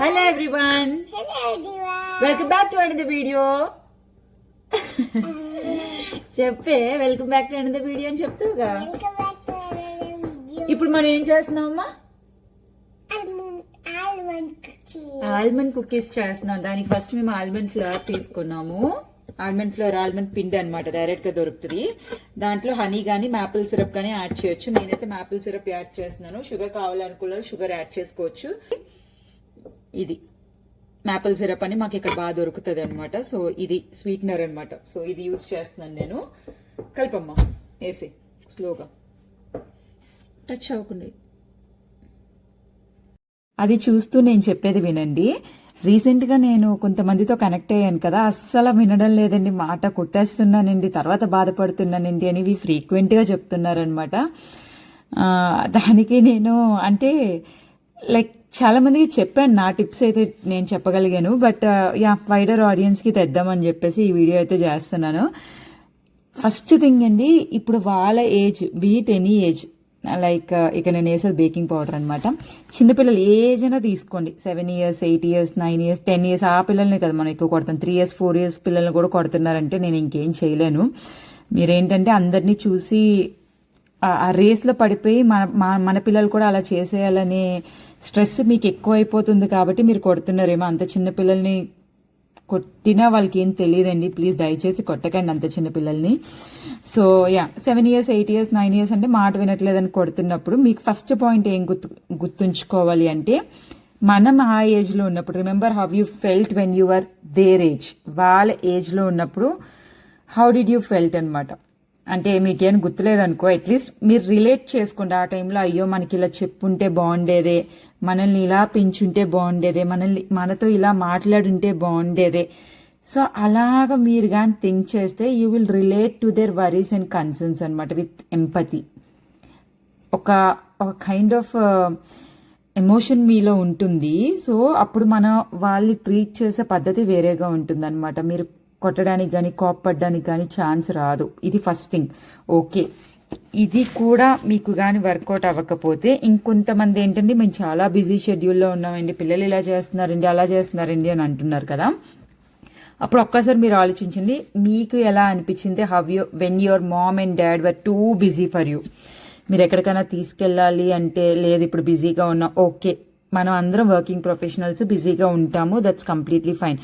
Hello everyone. Welcome back to and the video చెప్పే welcome back to and the video అని చెప్తావుగా. ఇప్పుడు మనం ఏం చేస్తున్నామమ్మా. ఆల్మండ్ కుకీస్ చేస్తున్నాం. దానికి ఫస్ట్ మేము ఆల్మండ్ ఫ్లవర్ తీసుకున్నాము. ఆల్మండ్ ఫ్లవర్ ఆల్మండ్ పిండి అనమాట డైరెక్ట్గా దొరుకుతుంది. దాంట్లో హనీ గానీ మాపిల్ సిరప్ గానీ యాడ్ చేయొచ్చు. నేనైతే మాపిల్ సిరప్ యాడ్ చేస్తున్నాను. షుగర్ కావాలనుకున్న షుగర్ యాడ్ చేసుకోవచ్చు. ఇది. మ్యాపిల్ సిరప్ అని మాకు ఇక్కడ బాగా దొరుకుతుంది అనమాట సో ఇది స్వీట్నర్ అనమాట సో ఇది యూస్ చేస్తున్నాను నేను. కలపమ్మ. వేసి. స్లోగా టచ్ అవ్వకుండా. అది చూస్తూ నేను చెప్పేది వినండి. రీసెంట్గా నేను కొంతమందితో కనెక్ట్ అయ్యాను కదా. అస్సలు వినడం లేదండి. మాట కొట్టేస్తున్నానండి. తర్వాత బాధపడుతున్నానండి అని ఇవి ఫ్రీక్వెంట్గా చెప్తున్నారనమాట దానికి నేను అంటే లైక్ చాలా మందికి చెప్పాను నా టిప్స్ అయితే నేను చెప్పగలిగాను బట్ యా వైడర్ ఆడియన్స్కి తెద్దామని చెప్పేసి ఈ వీడియో అయితే చేస్తున్నాను. ఫస్ట్ థింగ్ అండి ఇప్పుడు వాళ్ళ age be it any age like ఇక నేను వేసేది బేకింగ్ పౌడర్ అనమాట చిన్నపిల్లలు ఏజ్ అయినా తీసుకోండి. Seven years eight years nine years ten years ఆ పిల్లల్ని కదా మనం ఎక్కువ కొడతాం. త్రీ ఇయర్స్ ఫోర్ ఇయర్స్ పిల్లల్ని కూడా కొడుతున్నారంటే నేను ఇంకేం చేయలేను. మీరేంటంటే అందరినీ చూసి ఆ- రేస్లో పడిపోయి మన మన పిల్లలు కూడా అలా చేసేయాలనే స్ట్రెస్ మీకు ఎక్కువ అయిపోతుంది కాబట్టి మీరు కొడుతున్నారేమో. అంత చిన్న పిల్లల్ని కొట్టినా వాళ్ళకి ఏం తెలియదండి. ప్లీజ్ దయచేసి కొట్టకండి అంత చిన్న పిల్లల్ని. So yeah seven years eight years nine years అంటే మాట వినట్లేదని కొడుతున్నప్పుడు మీకు ఫస్ట్ పాయింట్ ఏం గుర్తు గుర్తుంచుకోవాలి అంటే మనం ఆ ఏజ్లో ఉన్నప్పుడు remember how you felt when you are their age వాళ్ళ ఏజ్లో ఉన్నప్పుడు హౌ డిడ్ యూ ఫెల్ట్ అనమాట అంటే మీకేం గుర్తులేదనుకో అట్లీస్ట్ మీరు రిలేట్ చేసుకోండి ఆ టైంలో అయ్యో మనకి ఇలా చెప్పుంటే బాగుండేదే మనల్ని ఇలా పెంచుంటే బాగుండేదే మనల్ని మనతో ఇలా మాట్లాడుంటే బాగుండేదే. సో అలాగ మీరు కానీ థింక్ చేస్తే you will relate to their worries and concerns అనమాట విత్ ఎంపతి ఒక ఒక కైండ్ ఆఫ్ ఎమోషన్ మీలో ఉంటుంది. సో అప్పుడు మనం వాళ్ళని ట్రీట్ చేసే పద్ధతి వేరేగా ఉంటుంది మీరు కొట్టడానికి కానీ కోప్పడడానికి కానీ ఛాన్స్ రాదు. ఇది ఫస్ట్ థింగ్. ఓకే. ఇది కూడా మీకు కానీ వర్కౌట్ అవ్వకపోతే ఇంకొంతమంది ఏంటంటే మేము చాలా బిజీ షెడ్యూల్లో ఉన్నామండి పిల్లలు ఇలా చేస్తున్నారండి అలా చేస్తున్నారండి అని అంటున్నారు కదా. అప్పుడు ఒక్కసారి మీరు ఆలోచించండి మీకు ఎలా అనిపించింది how you when your mom and dad were too busy for you మీరు ఎక్కడికైనా తీసుకెళ్ళాలి అంటే లేదు ఇప్పుడు బిజీగా ఉన్నా ఓకే. మనం అందరం వర్కింగ్ ప్రొఫెషనల్స్ బిజీగా ఉంటాము దట్స్ కంప్లీట్లీ ఫైన్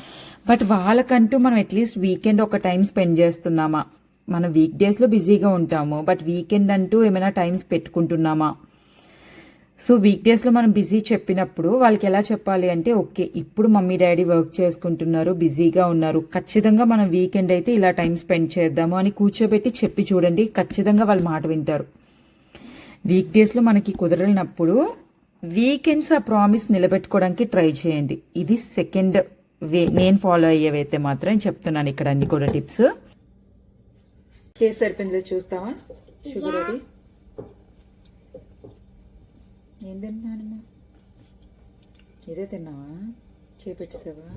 బట్ వాళ్ళకంటూ మనం అట్లీస్ట్ వీకెండ్ ఒక టైం స్పెండ్ చేస్తున్నామా? మనం వీక్ డేస్లో బిజీగా ఉంటాము బట్ వీకెండ్ అంటూ ఏమైనా టైమ్స్ పెట్టుకుంటున్నామా? సో వీక్ డేస్లో మనం బిజీ చెప్పినప్పుడు వాళ్ళకి ఎలా చెప్పాలి అంటే ఓకే ఇప్పుడు మమ్మీ డాడీ వర్క్ చేసుకుంటున్నారు బిజీగా ఉన్నారు. ఖచ్చితంగా మనం వీకెండ్ అయితే ఇలా టైం స్పెండ్ చేద్దాము అని కూర్చోబెట్టి చెప్పి చూడండి ఖచ్చితంగా వాళ్ళు మాట వింటారు. వీక్ డేస్లో మనకి కుదరనప్పుడు వీకెండ్స్ ఆ ప్రామిస్ నిలబెట్టుకోవడానికి ట్రై చేయండి. ఇది సెకండ్ వే నేను ఫాలో అయ్యేవైతే మాత్రం చెప్తున్నాను ఇక్కడ అన్ని కూడా టిప్స్ కేసు సరిపోయిందో చూస్తావా? షుగర్ అది. ఏం తిన్నానమ్మా ఇదే తిన్నావా? చేపెట్టేసావా?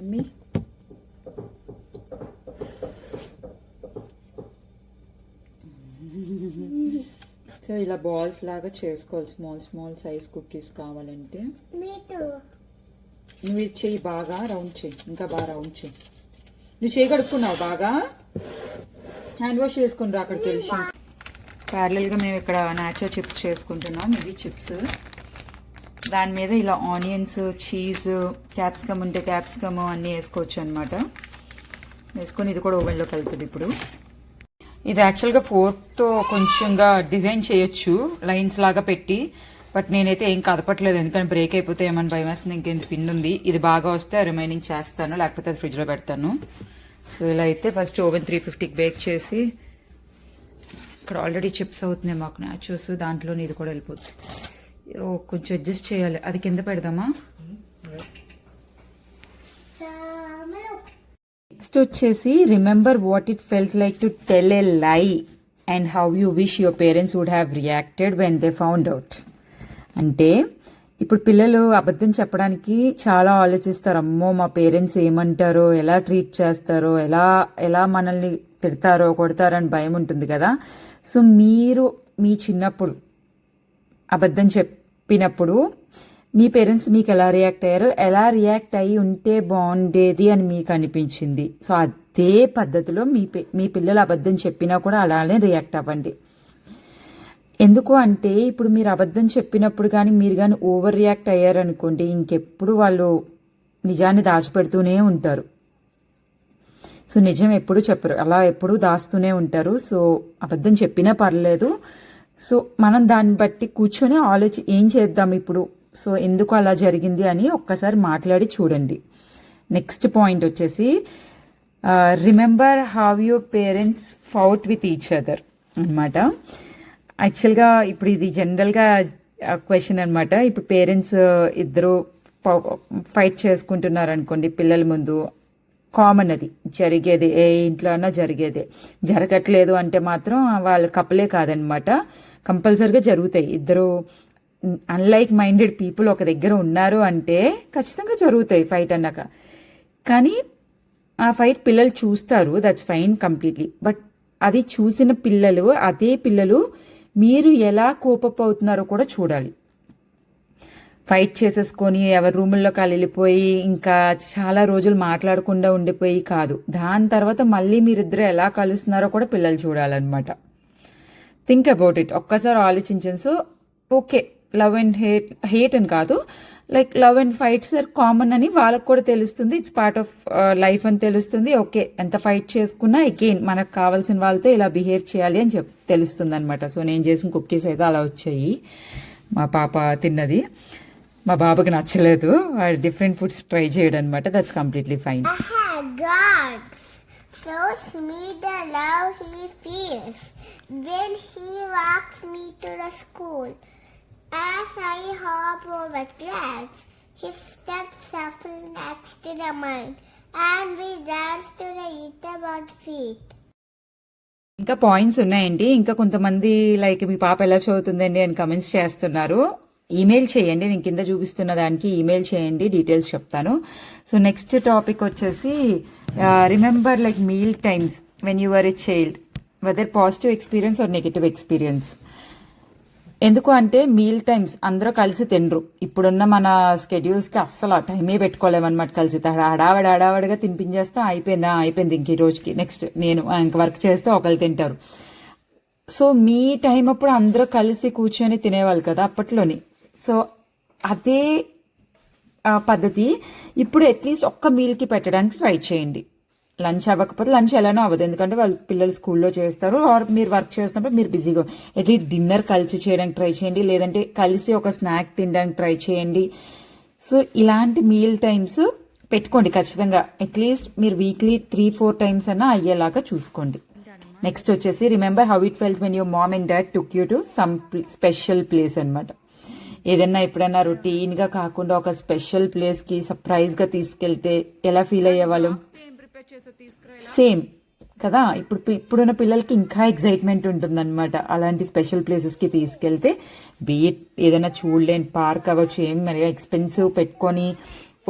ఎమ్మి సో ఇలా బాల్స్ లాగా చేసుకోవాలి. స్మాల్ స్మాల్ సైజ్ కుకీస్ కావాలంటే. నువ్వు ఇది చెయ్యి బాగా రౌండ్ చెయ్యి. ఇంకా బాగా రౌండ్ చెయ్యి. నువ్వు చేయి కడుక్కున్నావు బాగా? హ్యాండ్ వాష్ చేసుకుని రా అక్కడికి వెళ్ళి. ప్యారలల్గా మేము ఇక్కడ నాచో చిప్స్ చేసుకుంటున్నాం. ఇవి చిప్స్. దాని మీద ఇలా ఆనియన్స్ చీజ్ క్యాప్సికమ్ ఉంటే క్యాప్సికమ్ అన్నీ వేసుకోవచ్చు అనమాట వేసుకొని ఇది కూడా ఓవెన్లో కలుపుతుంది ఇప్పుడు. ఇది యాక్చువల్గా ఫోర్క్తో కొంచెంగా డిజైన్ చేయొచ్చు లైన్స్ లాగా పెట్టి బట్ నేనైతే ఏం కదపట్లేదు ఎందుకంటే బ్రేక్ అయిపోతే ఏమైనా భయం వేస్తుంది ఇంకేంత పిన్ ఉంది. ఇది బాగా వస్తే రిమైనింగ్ చేస్తాను లేకపోతే అది ఫ్రిడ్జ్లో పెడతాను. సో ఇలా అయితే ఫస్ట్ ఓవెన్ త్రీ ఫిఫ్టీకి బేక్ చేసి ఇక్కడ ఆల్రెడీ చిప్స్ అవుతున్నాయి మాకు న్యాచురల్స్ దాంట్లో ఇది కూడా వెళ్ళిపోతుంది. కొంచెం అడ్జస్ట్ చేయాలి. అది కింద పెడదామా? నెక్స్ట్ వచ్చేసి remember what it felt like to tell a lie and how you wish your parents would have reacted when they found out అంటే ఇప్పుడు పిల్లలు అబద్ధం చెప్పడానికి చాలా ఆలోచిస్తారు. అమ్మో మా పేరెంట్స్ ఏమంటారో ఎలా ట్రీట్ చేస్తారో ఎలా ఎలా మనల్ని తిడతారో కొడతారో అని భయం ఉంటుంది కదా. సో మీరు మీ చిన్నప్పుడు అబద్ధం చెప్పినప్పుడు మీ పేరెంట్స్ మీకు ఎలా రియాక్ట్ అయ్యారు ఎలా రియాక్ట్ అయ్యి ఉంటే బాగుండేది అని మీకు అనిపించింది. సో అదే పద్ధతిలో మీ పి- మీ పిల్లలు అబద్ధం చెప్పినా కూడా అలానే రియాక్ట్ అవ్వండి. ఎందుకు అంటే ఇప్పుడు మీరు అబద్ధం చెప్పినప్పుడు కానీ మీరు కానీ ఓవర్ రియాక్ట్ అయ్యారనుకోండి ఇంకెప్పుడు వాళ్ళు నిజాన్ని దాచిపెడుతూనే ఉంటారు. సో నిజం ఎప్పుడు చెప్పరు అలా ఎప్పుడు దాస్తూనే ఉంటారు. సో అబద్ధం చెప్పినా పర్లేదు. సో మనం దాన్ని బట్టి కూర్చొని ఆలోచి ఏం చేద్దాం ఇప్పుడు? సో ఎందుకు అలా జరిగింది అని ఒక్కసారి మాట్లాడి చూడండి. నెక్స్ట్ పాయింట్ వచ్చేసి remember have your parents fought with each other అనమాట యాక్చువల్గా ఇప్పుడు ఇది జనరల్గా క్వశ్చన్ అనమాట ఇప్పుడు పేరెంట్స్ ఇద్దరు ఫైట్ చేసుకుంటున్నారు అనుకోండి పిల్లల ముందు. కామన్ అది. జరిగేది ఏ ఇంట్లో అన్నా జరిగేదే. జరగట్లేదు అంటే మాత్రం వాళ్ళ కప్పలే కాదనమాట కంపల్సరిగా జరుగుతాయి. ఇద్దరు అన్లైక్ మైండెడ్ పీపుల్ ఒక దగ్గర ఉన్నారు అంటే ఖచ్చితంగా జరుగుతాయి ఫైట్ అన్నాక. కానీ ఆ ఫైట్ పిల్లలు చూస్తారు దట్స్ ఫైన్ కంప్లీట్లీ బట్ అది చూసిన పిల్లలు అదే పిల్లలు మీరు ఎలా కోపప్ అవుతున్నారో కూడా చూడాలి. ఫైట్ చేసేసుకొని ఎవరి రూముల్లోకి వెళ్ళిపోయి ఇంకా చాలా రోజులు మాట్లాడకుండా ఉండిపోయి కాదు. దాని తర్వాత మళ్ళీ మీరిద్దరు ఎలా కలుస్తున్నారో కూడా పిల్లలు చూడాలన్నమాట. థింక్ అబౌట్ ఇట్ ఒక్కసారి ఆలోచించు so okay love and hate hate అని కాదు. Like love and fights are common అని వాళ్ళకు కూడా తెలుస్తుంది. ఇట్స్ పార్ట్ ఆఫ్ లైఫ్ అని తెలుస్తుంది. ఓకే ఎంత ఫైట్ చేసుకున్నా అగైన్ మనకు కావాల్సిన వాళ్ళతో ఇలా బిహేవ్ చేయాలి అని చెప్ తెలుస్తుంది అనమాట సో నేను చేసిన కుక్కీస్ అయితే అలా వచ్చాయి. మా పాప తిన్నది. మా బాబుకి నచ్చలేదు. డిఫరెంట్ ఫుడ్స్ ట్రై చేయడం అనమాట that's completely fine Aha, God. So sweet the love he feels when he walks me to the school. As I hop over tracks, his steps shuffle next to the mine, and we dance to the Etherboard feet. ఇంకా points ఉన్నాయండి. ఇంకా కొంతమంది like మీ పాప ఎలా చదువుతుందండి అని comments చేస్తున్నారు. Email చేయండి. నేను కింద చూపిస్తున్న దానికి ఈమెయిల్ చేయండి. డీటెయిల్స్ చెప్తాను. సో నెక్స్ట్ టాపిక్ వచ్చేసి remember like meal times when you are a child whether positive experience or negative experience ఎందుకు అంటే మీల్ టైమ్స్ అందరూ కలిసి తినరు. ఇప్పుడున్న మన స్కెడ్యూల్స్కి అస్సలు ఆ టైమే పెట్టుకోలేమన్నమాట కలిసి. హడావడి హడావడిగా తినిపించేస్తాం అయిపోయిందా? అయిపోయింది ఇంక ఈ రోజుకి. నెక్స్ట్ నేను ఇంక వర్క్ చేస్తే ఒకరు తింటారు. సో మీ టైం అప్పుడు అందరూ కలిసి కూర్చొని తినేవాళ్ళు కదా అప్పట్లోని. సో అదే ఆ, పద్ధతి ఇప్పుడు అట్లీస్ట్ ఒక్క మీల్కి పెట్టడానికి ట్రై చేయండి. లంచ్ అవ్వకపోతే లంచ్ ఎలానో అవ్వదు. ఎందుకంటే వాళ్ళు పిల్లలు స్కూల్లో చేస్తారు. ఆర్ మీరు వర్క్ చేస్తున్నప్పుడు మీరు బిజీగా అట్లీస్ట్ డిన్నర్ కలిసి చేయడానికి ట్రై చేయండి. లేదంటే కలిసి ఒక స్నాక్ తినడానికి ట్రై చేయండి. సో ఇలాంటి మీల్ టైమ్స్ పెట్టుకోండి ఖచ్చితంగా. అట్లీస్ట్ మీరు వీక్లీ త్రీ ఫోర్ టైమ్స్ అన్నా అయ్యేలాగా చూసుకోండి. నెక్స్ట్ వచ్చేసి remember how it felt when your mom and dad took you to some special place అనమాట ఏదైనా ఎప్పుడైనా రొటీన్గా కాకుండా ఒక స్పెషల్ ప్లేస్కి సర్ప్రైజ్గా తీసుకెళ్తే ఎలా ఫీల్ అయ్యేవాళ్ళం? సేమ్. కదా ఇప్పుడు ఇప్పుడున్న పిల్లలకి ఇంకా ఎగ్జైట్మెంట్ ఉంటుందన్నమాట. అలాంటి స్పెషల్ ప్లేసెస్కి తీసుకెళ్తే బీట్ ఏదైనా చూడలేని పార్క్ అవ్వచ్చు ఏం మరి ఎక్స్పెన్సివ్ పెట్టుకొని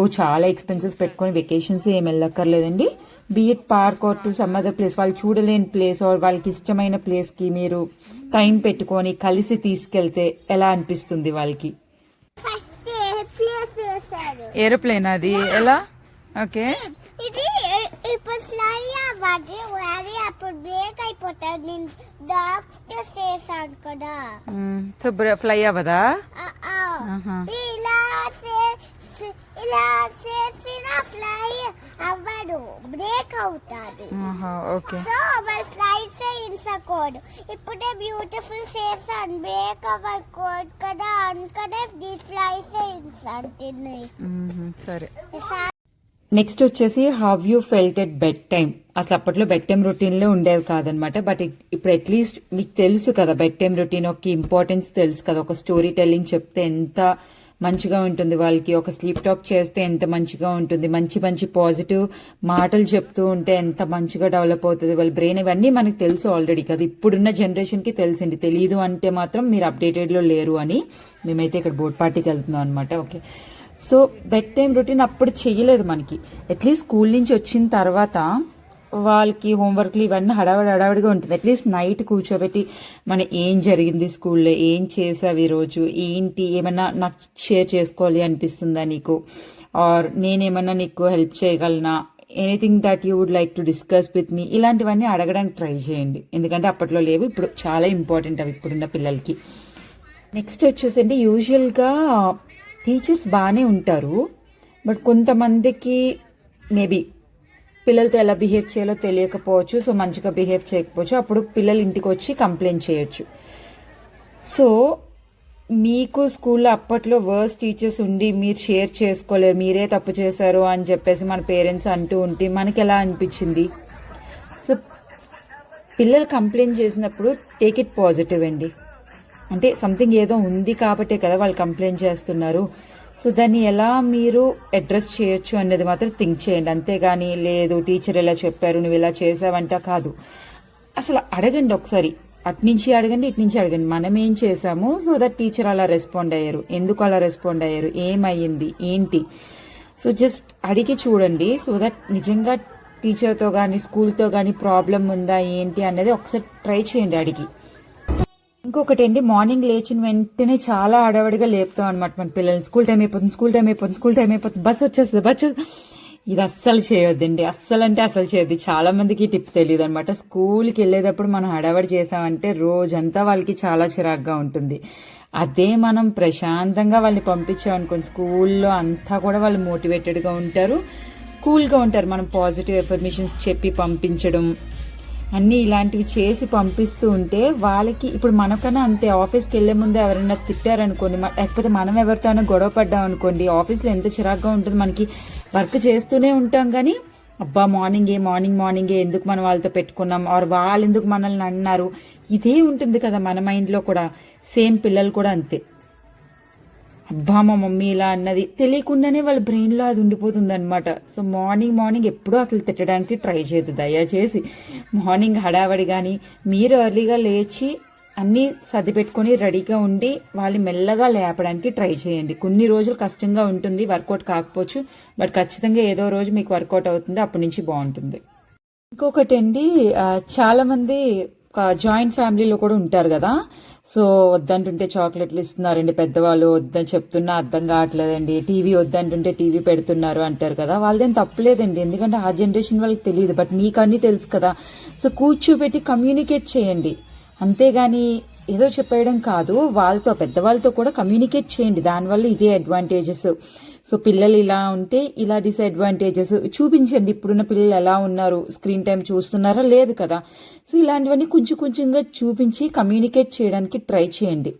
ఓ చాలా ఎక్స్పెన్సెస్ పెట్టుకొని వెకేషన్స్ ఏం వెళ్ళక్కర్లేదండి. Be it park or to some other place వాళ్ళు చూడలేని ప్లేస్ ఆర్ వాళ్ళకి ఇష్టమైన ప్లేస్కి మీరు టైం పెట్టుకొని కలిసి తీసుకెళ్తే ఎలా అనిపిస్తుంది వాళ్ళకి? ఫస్ట్ ప్లేస్ వేశారు ఏరోప్లేన్ అది? ఎలా? ఓకే అవ్వాలి వేరే అప్పుడు బ్రేక్ అయిపోతుంది. నేను డాగ్స్తో చేశాను కదా. సో ఫ్లై అవ్వదా. ఇలా ఇలా చేసిన ఫ్లై అవ్వదు బ్రేక్ అవుతుంది. ఓకే. సో మరి ఫ్లై చేయించకూడదు ఇప్పుడే బ్యూటిఫుల్ చేశాను. బ్రేక్ అవ్వకూడదు కదా. అందుకనే ఫ్లై చేయించాను సరే నెక్స్ట్ వచ్చేసి have you felt at bed time అసలు అప్పట్లో బెడ్ టైం రొటీన్లో ఉండేవి కాదనమాట. బట్ ఇప్పుడు అట్లీస్ట్ మీకు తెలుసు కదా బెడ్ టైం రొటీన్ ఒక ఇంపార్టెన్స్ తెలుసు కదా. ఒక స్టోరీ టెల్లింగ్ చెప్తే ఎంత మంచిగా ఉంటుంది వాళ్ళకి. ఒక స్లీప్ టాక్ చేస్తే ఎంత మంచిగా ఉంటుంది. మంచి మంచి పాజిటివ్ మాటలు చెప్తూ ఉంటే ఎంత మంచిగా డెవలప్ అవుతుంది వాళ్ళ బ్రెయిన్ ఇవన్నీ మనకు తెలుసు ఆల్రెడీ కదా. ఇప్పుడున్న జనరేషన్కి తెలిసింది తెలియదు అంటే మాత్రం మీరు అప్డేటెడ్లో లేరు అని మేమైతే ఇక్కడ బోర్డ్ పార్టీకి వెళ్తున్నాం అనమాట okay so bed time routine అప్పుడు చేయలేదు మనకి. అట్లీస్ట్ స్కూల్ నుంచి వచ్చిన తర్వాత వాళ్ళకి హోంవర్క్లు ఇవన్నీ హడావిడి హడావిడిగా ఉంటుంది. అట్లీస్ట్ నైట్ కూర్చోబెట్టి మన ఏం జరిగింది స్కూల్లో ఏం చేసావు ఈరోజు ఏంటి ఏమన్నా నాకు షేర్ చేసుకోవాలి అనిపిస్తుందా నీకు? ఆర్ నేనేమన్నా నీకు హెల్ప్ చేయగలనా? Anything that you would like to discuss with me ఇలాంటివన్నీ అడగడానికి ట్రై చేయండి. ఎందుకంటే అప్పట్లో లేవు ఇప్పుడు చాలా ఇంపార్టెంట్ అవి ఇప్పుడున్న పిల్లలకి. నెక్స్ట్ వచ్చేసి అంటే యూజువల్గా టీచర్స్ బాగానే ఉంటారు. బట్ కొంతమందికి మేబీ పిల్లలతో ఎలా బిహేవ్ చేయాలో తెలియకపోవచ్చు సో మంచిగా బిహేవ్ చేయకపోవచ్చు అప్పుడు పిల్లలు ఇంటికి వచ్చి కంప్లైంట్ చేయొచ్చు. సో మీకు స్కూల్లో అప్పట్లో వర్స్ టీచర్స్ ఉండి మీరు షేర్ చేసుకోలేరు మీరే తప్పు చేశారు అని చెప్పేసి మన పేరెంట్స్ అంటూ ఉంటే మనకి ఎలా అనిపించింది? సో పిల్లలు కంప్లైంట్ చేసినప్పుడు టేక్ ఇట్ పాజిటివ్ అండి. అంటే సంథింగ్ ఏదో ఉంది కాబట్టే కదా వాళ్ళు కంప్లైంట్ చేస్తున్నారు. సో దాన్ని ఎలా మీరు అడ్రస్ చేయొచ్చు అనేది మాత్రం థింక్ చేయండి. అంతేగాని లేదు టీచర్ ఇలా చెప్పారు నువ్వు ఇలా చేసావంట కాదు. అసలు అడగండి ఒకసారి. అట్నుంచి అడగండి ఇటు నుంచి అడగండి. మనం ఏం చేసాము? సో దట్ టీచర్ అలా రెస్పాండ్ అయ్యారు. ఎందుకు అలా రెస్పాండ్ అయ్యారు? ఏమయ్యింది? ఏంటి? సో జస్ట్ అడిగి చూడండి. సో దట్ నిజంగా టీచర్తో కానీ స్కూల్తో కానీ ప్రాబ్లం ఉందా ఏంటి అనేది ఒకసారి ట్రై చేయండి అడిగి. ఇంకొకటి అండి మార్నింగ్ లేచిన వెంటనే చాలా అడవడిగా లేపుతాం అనమాట మన పిల్లల్ని. స్కూల్ టైం అయిపోతుంది స్కూల్ టైం అయిపోతుంది స్కూల్ టైం అయిపోతుంది. బస్ వచ్చేస్తుంది బస్ ఇది అస్సలు చేయొద్దండి అస్సలు అంటే అసలు చేయొద్దు చాలా మందికి టిప్ తెలియదు అనమాట స్కూల్కి వెళ్ళేటప్పుడు మనం హడావడి చేసామంటే రోజంతా వాళ్ళకి చాలా చిరాగ్గా ఉంటుంది. అదే మనం ప్రశాంతంగా వాళ్ళని పంపించామనుకోండి స్కూల్లో అంతా కూడా వాళ్ళు మోటివేటెడ్గా ఉంటారు కూల్గా ఉంటారు. మనం పాజిటివ్ ఎఫర్మేషన్స్ చెప్పి పంపించడం అన్నీ ఇలాంటివి చేసి పంపిస్తూ ఉంటే వాళ్ళకి ఇప్పుడు మనకన్నా అంతే ఆఫీస్కి వెళ్ళే ముందు ఎవరైనా తిట్టారనుకోండి లేకపోతే మనం ఎవరితోనో గొడవ పడ్డాం అనుకోండి ఆఫీస్లో ఎంత చిరాగ్గా ఉంటుంది మనకి వర్క్ చేస్తూనే ఉంటాం కానీ అబ్బా మార్నింగే మార్నింగ్ మార్నింగే ఎందుకు మనం వాళ్ళతో పెట్టుకున్నాం ఆర్ వాళ్ళు ఎందుకు మనల్ని అన్నారు ఇదే ఉంటుంది కదా మన మైండ్లో కూడా సేమ్ పిల్లలు కూడా అంతే. అబ్బా మా మమ్మీ ఇలా అన్నది. తెలియకుండానే వాళ్ళ బ్రెయిన్లో అది ఉండిపోతుంది అనమాట సో మార్నింగ్ మార్నింగ్ ఎప్పుడూ అసలు తిట్టడానికి ట్రై చేయదు దయచేసి మార్నింగ్ హడావడి కానీ మీరు ఎర్లీగా లేచి అన్నీ సర్ది పెట్టుకొని రెడీగా ఉండి వాళ్ళు మెల్లగా లేపడానికి ట్రై చేయండి. కొన్ని రోజులు కష్టంగా ఉంటుంది వర్కౌట్ కాకపోవచ్చు బట్ ఖచ్చితంగా ఏదో రోజు మీకు వర్కౌట్ అవుతుంది అప్పటి నుంచి బాగుంటుంది. ఇంకొకటి అండి ఆ, జాయింట్ ఫ్యామిలీలో కూడా ఉంటారు కదా సో వద్దంటుంటే చాక్లెట్లు ఇస్తున్నారండి పెద్దవాళ్ళు వద్దని చెప్తున్నా అర్థం కావట్లేదండి. టీవీ వద్దంటుంటే టీవీ పెడుతున్నారు అంటారు కదా. వాళ్ళదేం తప్పలేదండి. ఎందుకంటే ఆ జనరేషన్ వాళ్ళకి తెలియదు. బట్ మీకు అన్నీ తెలుసు కదా. సో కూర్చోబెట్టి కమ్యూనికేట్ చేయండి. అంతేగాని ఏదో చెప్పేయడం కాదు. వాళ్ళతో పెద్దవాళ్ళతో కూడా కమ్యూనికేట్ చేయండి. దానివల్ల ఇదే అడ్వాంటేజెస్. సో పిల్లలు ఇలా ఉంటే ఇలా డిసడ్వాంటేజెస్ చూపించండి ఇప్పుడున్న పిల్లలు ఎలా ఉన్నారు? స్క్రీన్ టైం చూస్తున్నారా? లేదు కదా. సో ఇలాంటివన్నీ కొంచెం కొంచెంగా చూపించి కమ్యూనికేట్ చేయడానికి ట్రై చేయండి.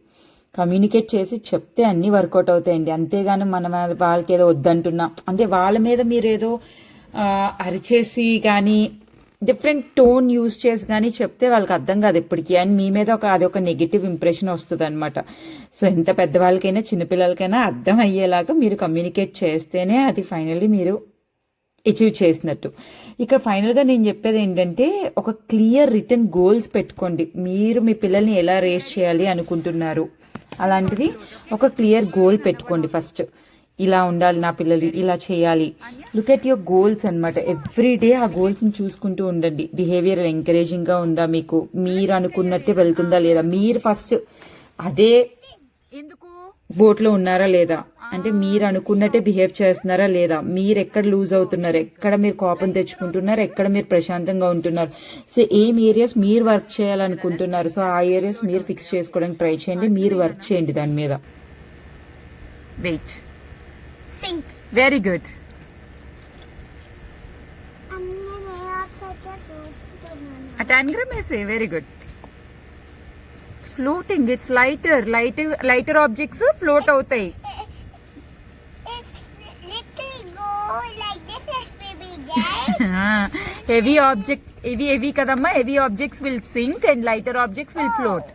కమ్యూనికేట్ చేసి చెప్తే అన్నీ వర్కౌట్ అవుతాయండి. అంతేగాని మనం వాళ్ళకి ఏదో వద్దంటున్నా. అంటే వాళ్ళ మీద మీరేదో అరిచేసి కానీ డిఫరెంట్ టోన్ యూజ్ చేసి కానీ చెప్తే వాళ్ళకి అర్థం కాదు ఎప్పటికీ. అండ్ మీ మీద ఒక అది ఒక నెగిటివ్ ఇంప్రెషన్ వస్తుంది అనమాట సో ఎంత పెద్దవాళ్ళకైనా చిన్నపిల్లలకైనా అర్థం అయ్యేలాగా మీరు కమ్యూనికేట్ చేస్తేనే అది ఫైనల్లీ మీరు అచీవ్ చేసినట్టు. ఇక్కడ ఫైనల్గా నేను చెప్పేది ఏంటంటే ఒక క్లియర్ రిటర్న్ గోల్స్ పెట్టుకోండి. మీరు మీ పిల్లల్ని ఎలా రేస్ చేయాలి అనుకుంటున్నారు? అలాంటిది ఒక క్లియర్ గోల్ పెట్టుకోండి ఫస్ట్ ఇలా ఉండాలి నా పిల్లలు ఇలా చేయాలి. లుక్ ఎట్ యువర్ గోల్స్ అనమాట ఎవ్రీ డే ఆ గోల్స్ని చూసుకుంటూ ఉండండి. బిహేవియర్ ఎంకరేజింగ్గా ఉందా మీకు? మీరు అనుకున్నట్టే వెళ్తుందా లేదా? మీరు ఫస్ట్ అదే ఎందుకు? బోట్లో ఉన్నారా లేదా? అంటే మీరు అనుకున్నట్టే బిహేవ్ చేస్తున్నారా లేదా? మీరు ఎక్కడ లూజ్ అవుతున్నారు? ఎక్కడ మీరు కోపం తెచ్చుకుంటున్నారు? ఎక్కడ మీరు ప్రశాంతంగా ఉంటున్నారు? సో ఏం ఏరియాస్ మీరు వర్క్ చేయాలనుకుంటున్నారు? సో ఆ ఏరియాస్ మీరు ఫిక్స్ చేసుకోవడానికి ట్రై చేయండి. మీరు వర్క్ చేయండి దాని మీద. Wait Very good. A tangram I say, very good. It's floating. It's lighter. Lighter lighter objects uh, float out. It's, it's little go like this baby ah, heavy object heavy heavy kadamma heavy objects will sink and lighter objects will float. Oh,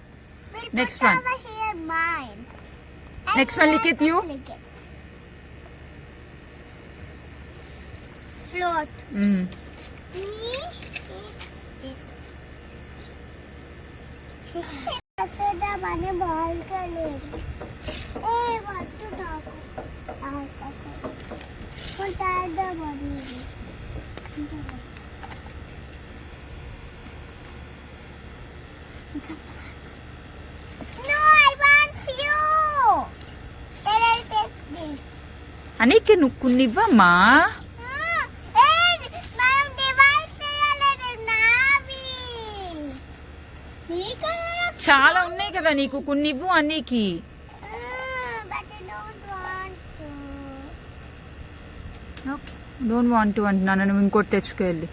we'll Next one. Here, Next one, Likit, you. float. Mm. মানে বল খেলে এই বলটু থাকো আর কত কোথায় দেবো అనేక నుక్కునివ్వమ్మా కదా నీకు కొన్ని ఇవ్వు అన్నికి ఓకే డోంట్ వాంట్ టు అంటున్నాను నువ్వు ఇంకోటి తెచ్చుకెళ్ళి.